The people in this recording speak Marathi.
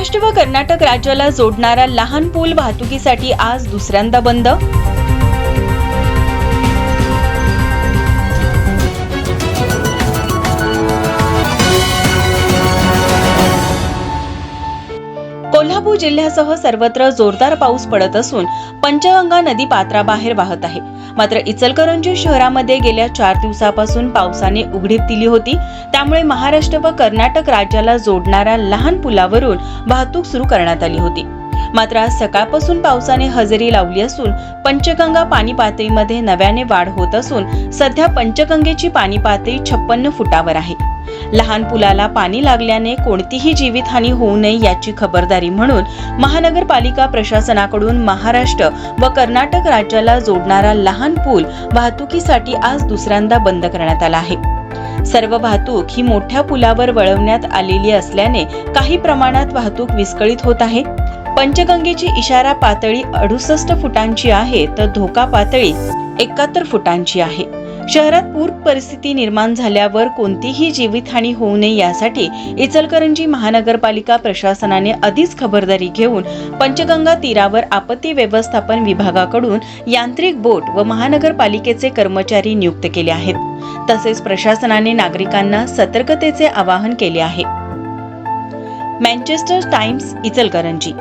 महाराष्ट्र व कर्नाटक राज्याला जोडणारा लहान पूल वाहतुकीसाठी आज दुसऱ्यांदा बंद? कोल्हापूर जिल्ह्यासह सर्वत्र जोरदार पाऊस पडत असून पंचगंगा नदी पात्राबाहेर वाहत आहे. मात्र इचलकरंजी शहरामध्ये गेल्या चार दिवसापासून पावसाने उघडीप दिली होती. त्यामुळे महाराष्ट्र व कर्नाटक राज्याला जोडणाऱ्या लहान पुलावरून वाहतूक सुरू करण्यात आली होती. मात्र आज सकाळपासून पावसाने हजेरी लावली असून पंचगंगा पाणी पातळीमध्ये नव्याने वाढ होत असून सध्या पंचगंगेची पाणी पातळी छप्पन्न फुटावर आहे. लहान पुलाला पाणी लागल्याने कोणतीही जीवितहानी होऊ नये याची खबरदारी म्हणून महानगरपालिका प्रशासनाकडून महाराष्ट्र व कर्नाटक राज्याला जोडणारा लहान पूल वाहतुकीसाठी आज दुसऱ्यांदा बंद करण्यात आला आहे. सर्व वाहतूक ही मोठ्या पुलावर वळवण्यात आलेली असल्याने काही प्रमाणात वाहतूक विस्कळीत होत आहे. पंचगंगेची इशारा पातळी अडुसष्ट फुटांची आहे तर धोका पातळी एकाहत्तर फुटांची आहे. शहरात पूर परिस्थिती निर्माण झाल्यावर कोणतीही जीवितहानी होऊ नये यासाठी इचलकरंजी महानगरपालिका प्रशासनाने आधीच खबरदारी घेऊन पंचगंगा तीरावर आपत्ती व्यवस्थापन विभागाकडून यांत्रिक बोट व महानगरपालिकेचे कर्मचारी नियुक्त केले आहेत. तसेच प्रशासनाने नागरिकांना सतर्कतेचे आवाहन केले आहे. Manchester Times Ichalkaranji.